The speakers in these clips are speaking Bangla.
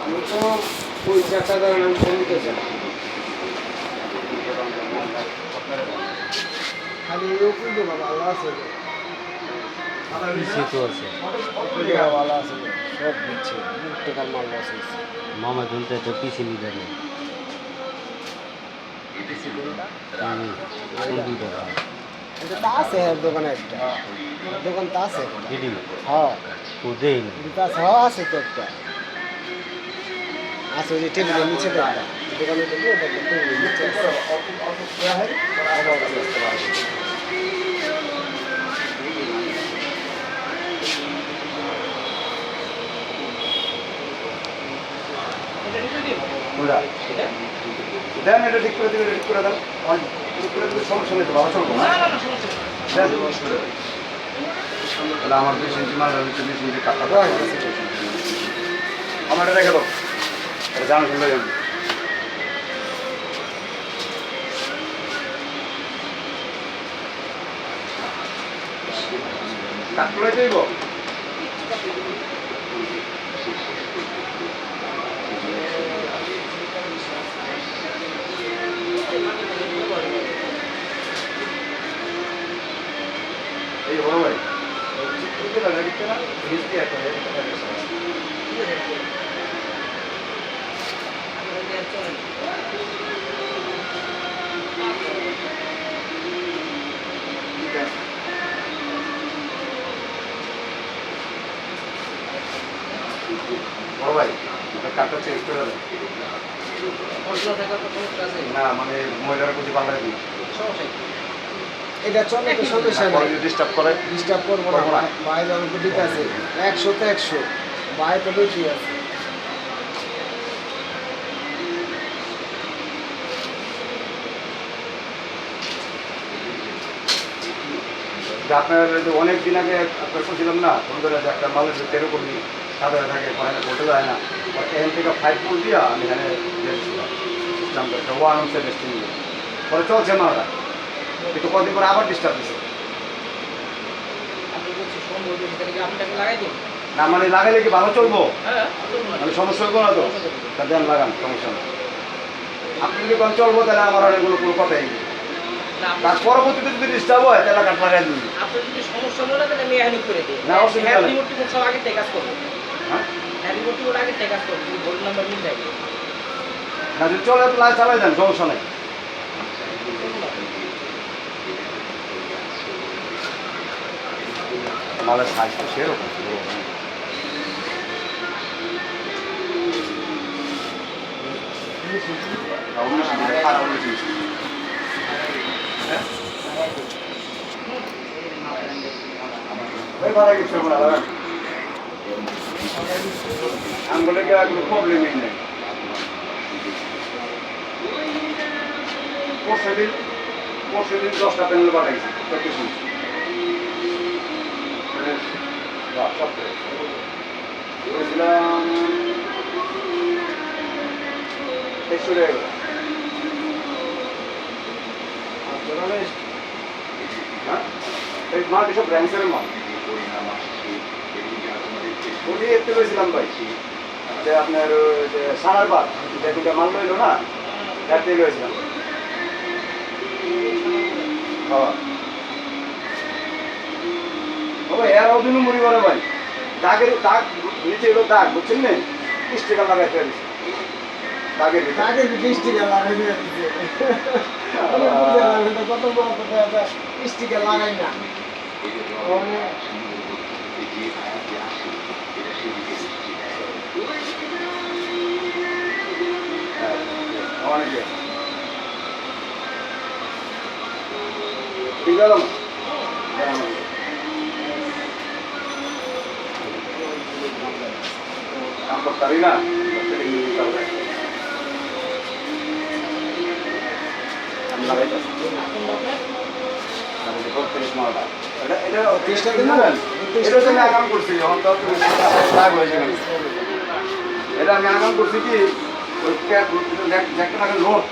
আমি তো ওই কারণে আমি ফোন দিতেছি খালি ও কিন্তু বাবা আল্লাহ মামা জনতে তো পিছিয়ে নিতে নেই এটা তো আছে এর দোকানে একটা। দোকান তো আছে হ্যাঁ। তো আছে হ্যাঁ আছে তো একটা। আছে ওই টেবিলের নিচে তো একটা। দোকানে টেবিলের নিচে। দেন এটা ঠিক করে দেবেন ঠিক করে দেন আমার বিশ ইঞ্চি মাল হচ্ছে বিশ ইঞ্চি কাটা। আমার এটা রেখে দাও জানা শুনলে যাবে কাট করে ঠিক আছে দেখতে না হিস্ট্রি একটা ঠিক আছে। বড় ভাই কার্ডটা চেঞ্জ করে দেন। না মানে মহিলার প্রতি পাল্টাই দিন এটা চলে তো সমস্যা নাই ডিস্টার্ব করে? ডিস্টার্ব করব না। বাইরে অনেক আছে। একশো তো একশো। বাইরে তো বেশি আছে। আপনার অনেক দিন আগে আপনার শুনছিলাম না ফোন করে যে একটা তেরো কর্মী সাদা থাকে পড়ালে বলতে যায় না। আর এখান থেকে ফাইভ ফুল দিয়া আমি এখানে ইসলাম একটা ওয়ান রেস্টিং পরে চলছে মালটা। কিন্তু কদিন পরে আবার ডিস্টার্ব দিচ্ছে না মানে লাগাইলে কি ভালো চলবো? মানে সমস্যা হইব না তো? তা দেন লাগান সমস্যা নেই। আপনি যদি কম চলবো তাহলে আমার আর এগুলো কোনো কথাই নেই। তার পরবর্তীতে যদি ডিস্টার্ব হয় তাহলে কাঠ লাগাই দিন। না, অসুবিধা হ্যাঁ হ্যাঁ না যদি চলে চালাই দেন সমস্যা নেই। মালের সাইজ তো সেরকম আঙ্গুলে কোনো প্রবলেমই নেই পরশু দিন পরশু দিন দশটা প্যানেল পাঠাইছি করেছিলাম দোকানে হ্যাঁ এই মাল এসব ব্র্যান্ডসের মাল ওটি ভাই যে আপনার যে সারার বার যে দুটা মাল রইল না এর থেকে হ্যাঁ বাবা এর অদিনও মুড়ি করে ভাই। দাগের দাগ নিচে এলো দাগ বুঝছেন না? তিরিশ টাকা লাগাই ফেলিস দাগের ভিতরে। তাকে বৃষ্টিকে লাগাই কত বড় কথা লাগাই না। অনেকে ঠিক আছে পারি এটা আমি আগাম করছি কি লোড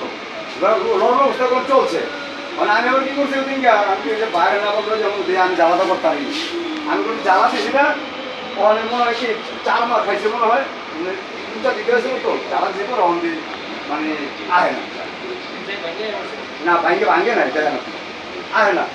লোড চলছে মানে আমি আবার কি করছি আমি বাইরে না বলল যেমন আমি জ্বালাতে করতাম আমি কোনো জ্বালা দিছি না ওখানে মনে হয় কি চার মাস খাইছে মনে হয় মানে দুটা দিতে হয়েছিল তো জ্বালা দিয়ে পর অন মানে আহে না। যে। না ভাঙ্গে ভাঙ্গে নাই দেখে না। আহে না।